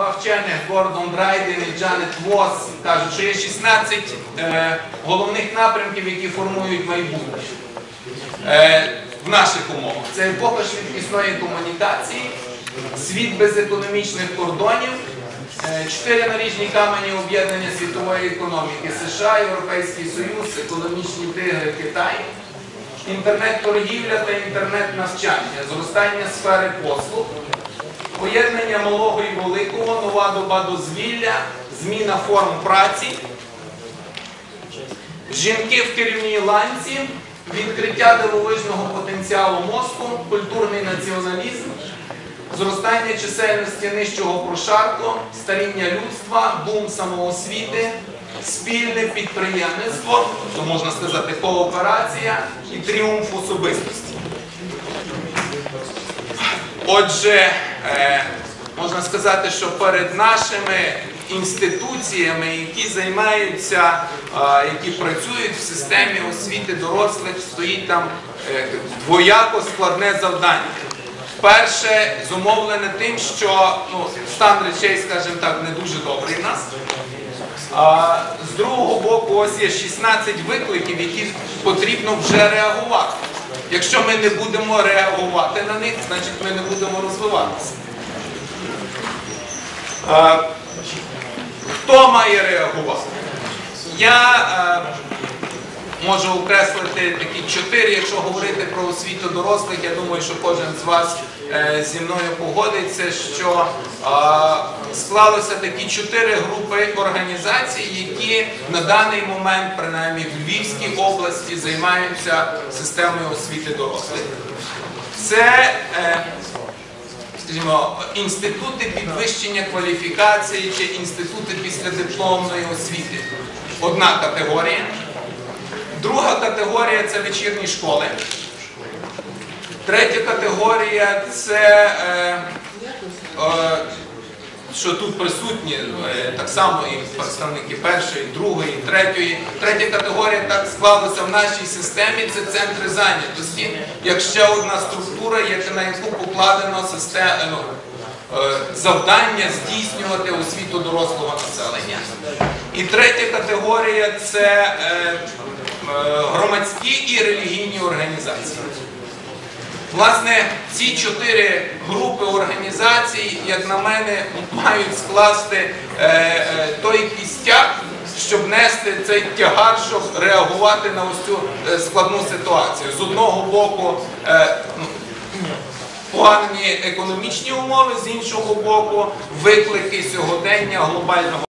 два вчених Гордон Драйден і Джанет Вос кажуть, що є 16 е, головних напрямків, які формують майбутнє е, в наших умовах. Це епоха швидкісної комунікації, світ без економічних кордонів, е, чотири наріжні камені об'єднання світової економіки США, Європейський Союз, економічні тигри Китай, інтернет-торгівля та інтернет-навчання, зростання сфери послуг, поєднання малого і великого, нова доба дозвілля, зміна форм праці, жінки в керівній ланці, відкриття дивовижного потенціалу мозку, культурний націоналізм, зростання чисельності нижчого прошарку, старіння людства, бум самоосвіти, спільне підприємництво, то можна сказати кооперація і тріумф особистості. Отже, можна сказати, що перед нашими інституціями, які займаються, е, які працюють в системі освіти дорослих, стоїть там е, двояко складне завдання. Перше, зумовлене тим, що ну, стан речей, скажімо так, не дуже добрий в нас. А з другого боку, ось є 16 викликів, які потрібно вже реагувати. Якщо ми не будемо реагувати на них, значить ми не будемо розвиватися. А, хто має реагувати? Я е, можу окреслити такі чотири, якщо говорити про освіту дорослих, я думаю, що кожен з вас е, зі мною погодиться, що е, склалося такі чотири групи організацій, які на даний момент, принаймні в Львівській області, займаються системою освіти дорослих. Це е, скажімо, інститути підвищення кваліфікації чи інститути післядипломної освіти. Одна категорія. Категорія це вечірні школи. Третя категорія це, е, е, що тут присутні е, так само і представники першої, другої, третьої. Третя категорія так склалася в нашій системі. Це центри зайнятості, як ще одна структура, як- на яку покладено систему. Завдання здійснювати освіту дорослого населення. І третя категорія це е, е, громадські і релігійні організації. Власне, ці чотири групи організацій, як на мене, мають скласти е, той кістяк, щоб нести цей тягар, щоб реагувати на ось цю складну ситуацію. З одного боку, ну, погані економічні умови, з іншого боку, виклики сьогодення глобального.